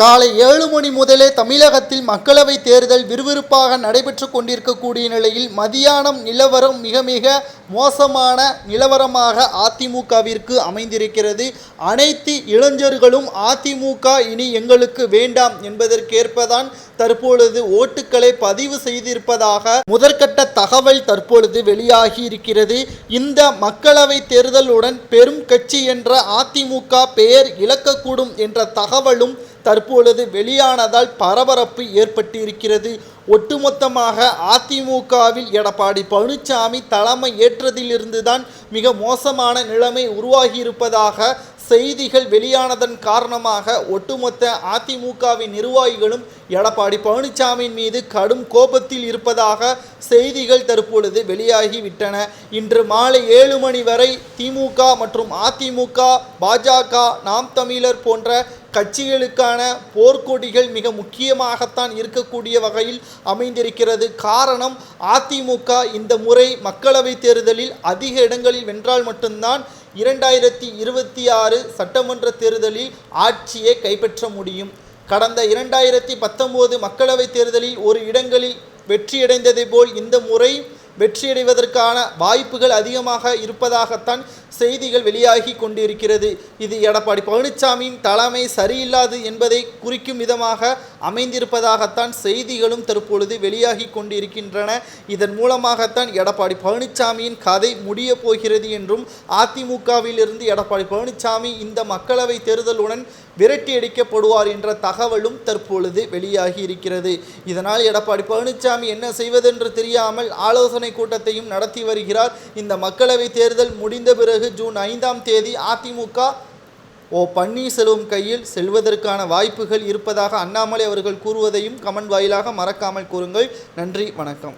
காலை ஏழு மணி முதலே தமிழகத்தில் மக்களவை தேர்தல் விறுவிறுப்பாக நடைபெற்று கொண்டிருக்கக்கூடிய நிலையில் மதியானம் நிலவரம் மிக மிக மோசமான நிலவரமாக அதிமுகவிற்கு அமைந்திருக்கிறது. அனைத்து இளைஞர்களும் அதிமுக இனி எங்களுக்கு வேண்டாம் என்பதற்கேற்பதான் தற்பொழுது ஓட்டுக்களை பதிவு செய்திருப்பதாக முதற்கட்ட தகவல் தற்பொழுது வெளியாகி இருக்கிறது இந்த மக்களவை தேர்தலுடன் பெரும் கட்சி என்ற அதிமுக பெயர் இழக்கக்கூடும் என்ற தகவலும் தற்பொழுது வெளியானதால் பரபரப்பு ஏற்பட்டிருக்கிறது. ஒட்டுமொத்தமாக அதிமுகவில் எடப்பாடி பழனிசாமி தலைமை ஏற்றதிலிருந்துதான் மிக மோசமான நிலைமை உருவாகியிருப்பதாக செய்திகள் வெளியானதன் காரணமாக ஒட்டுமொத்த அதிமுகவின் நிர்வாகிகளும் எடப்பாடி பழனிசாமியின் மீது கடும் கோபத்தில் இருப்பதாக செய்திகள் தற்பொழுது வெளியாகிவிட்டன. இன்று மாலை ஏழு மணி வரை திமுக மற்றும் அதிமுக பாஜக நாம் தமிழர் போன்ற கட்சிகளுக்கான போர்க்கொடிகள் மிக முக்கியமாகத்தான் இருக்கக்கூடிய வகையில் அமைந்திருக்கிறது. காரணம் அதிமுக இந்த முறை மக்களவை தேர்தலில் அதிக இடங்களில் வென்றால் மட்டும்தான் இரண்டாயிரத்தி இருபத்தி ஆறு சட்டமன்ற தேர்தலில் ஆட்சியை கைப்பற்ற முடியும். கடந்த இரண்டாயிரத்தி பத்தொம்போது மக்களவைத் தேர்தலில் ஒரு இடங்களில் வெற்றியடைந்ததை போல் இந்த முறை வெற்றியடைவதற்கான வாய்ப்புகள் அதிகமாக இருப்பதாகத்தான் செய்திகள் வெளியாகி கொண்டிருக்கிறது. இது எடப்பாடி பழனிசாமியின் தலைமை சரியில்லாது என்பதை குறிக்கும் விதமாக அமைந்திருப்பதாகத்தான் செய்திகளும் தற்பொழுது வெளியாகி கொண்டிருக்கின்றன. இதன் மூலமாகத்தான் எடப்பாடி பழனிசாமியின் கதை முடிய போகிறது என்றும் அதிமுகவிலிருந்து எடப்பாடி பழனிசாமி இந்த மக்களவை தேர்தலுடன் விரட்டி அடிக்கப்படுவார் என்ற தகவலும் தற்பொழுது வெளியாகி இருக்கிறது. இதனால் எடப்பாடி பழனிசாமி என்ன செய்வதென்று தெரியாமல் ஆலோசனை கூட்டத்தையும் நடத்தி வருகிறார். இந்த மக்களவை தேர்தல் முடிந்த பிறகு ஜூன் ஐந்தாம் தேதி அதிமுக ஓ பன்னீர்செல்வம் கையில் செல்வதற்கான வாய்ப்புகள் இருப்பதாக அண்ணாமலை அவர்கள் கூறுவதையும் கமெண்ட் வாயிலாக மறக்காமல் கூறுங்கள். நன்றி வணக்கம்.